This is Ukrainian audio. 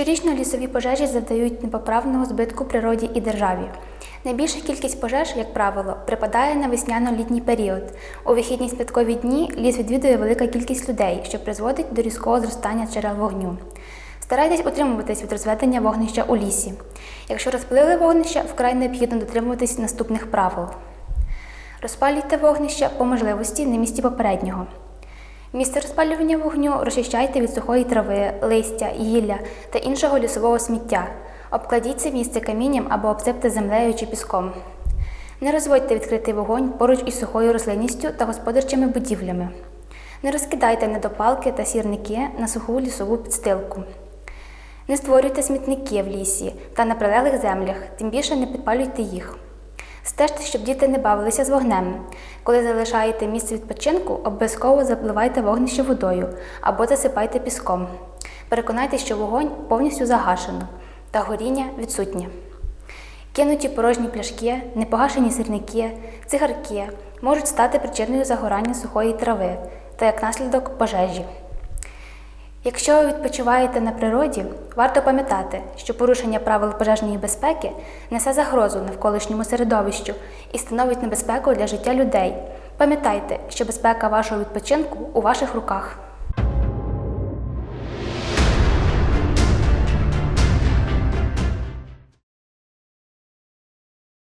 Щорічно лісові пожежі завдають непоправного збитку природі і державі. Найбільша кількість пожеж, як правило, припадає на весняно-літній період. У вихідні святкові дні ліс відвідує велика кількість людей, що призводить до різкого зростання джерел вогню. Старайтесь утримуватись від розведення вогнища у лісі. Якщо розпалили вогнище, вкрай необхідно дотримуватись наступних правил. Розпалюйте вогнище по можливості на місці попереднього. Місце розпалювання вогню розчищайте від сухої трави, листя, гілля та іншого лісового сміття. Обкладіть це місце камінням або обсипте землею чи піском. Не розводьте відкритий вогонь поруч із сухою рослинністю та господарчими будівлями. Не розкидайте недопалки та сірники на суху лісову підстилку. Не створюйте смітники в лісі та на прилеглих землях, тим більше не підпалюйте їх. Стежте, щоб діти не бавилися з вогнем. Коли залишаєте місце відпочинку, обов'язково запливайте вогнище водою або засипайте піском. Переконайтеся, що вогонь повністю загашено та горіння відсутнє. Кинуті порожні пляшки, непогашені сірники, цигарки можуть стати причиною загорання сухої трави та як наслідок пожежі. Якщо ви відпочиваєте на природі, варто пам'ятати, що порушення правил пожежної безпеки несе загрозу навколишньому середовищу і становить небезпеку для життя людей. Пам'ятайте, що безпека вашого відпочинку у ваших руках.